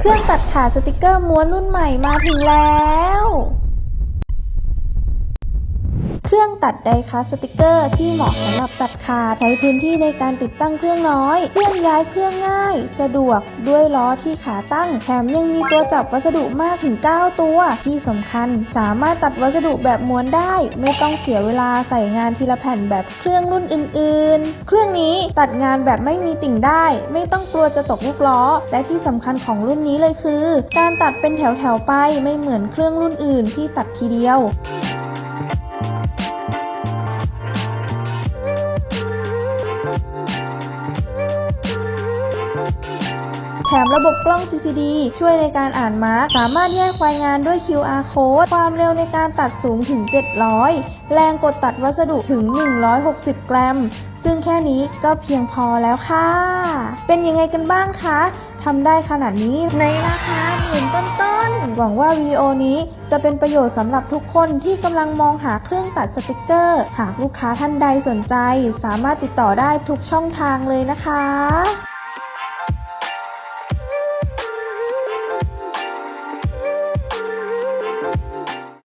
เครื่องตัดขาสติกเกอร์ม้วนรุ่นใหม่มาถึงแล้ว เครื่องตัดไดคัสสติกเกอร์ที่เหมาะสำหรับตัดขาดใช้พื้นที่ในการติดตั้งเครื่องน้อยเคลื่อนย้ายเครื่องง่าย สะดวกด้วยล้อที่ขาตั้ง แถมยังมีตัวจับวัสดุมากถึง 9 ตัว ที่สำคัญสามารถตัดวัสดุแบบม้วนได้ ไม่ต้องเสียเวลาใส่งานทีละแผ่นแบบเครื่องรุ่นอื่น ๆ เครื่องนี้ตัดงานแบบไม่มีติ่งได้ ไม่ต้องกลัวจะตกลูกล้อ และที่สำคัญของรุ่นนี้เลยคือ การตัดเป็นแถวๆไปไม่เหมือนเครื่องรุ่นอื่นที่ตัดทีเดียว แถมระบบกล้อง CCD ช่วยในการอ่านมาร์กสามารถแยกไฟล์งานด้วย QR code ความเร็วในการตัดสูงถึง 700 แรงกดตัดวัสดุถึง 160 กรัม ซึ่งแค่นี้ก็เพียงพอแล้วค่ะ เป็นยังไงกันบ้างคะทำได้ขนาดนี้ในราคาหมื่นต้นๆ หวังว่าวิดีโอนี้จะเป็นประโยชน์สำหรับทุกคนที่กำลังมองหาเครื่องตัดสติกเกอร์ หากลูกค้าท่านใดสนใจ สามารถติดต่อได้ทุกช่องทางเลยนะคะ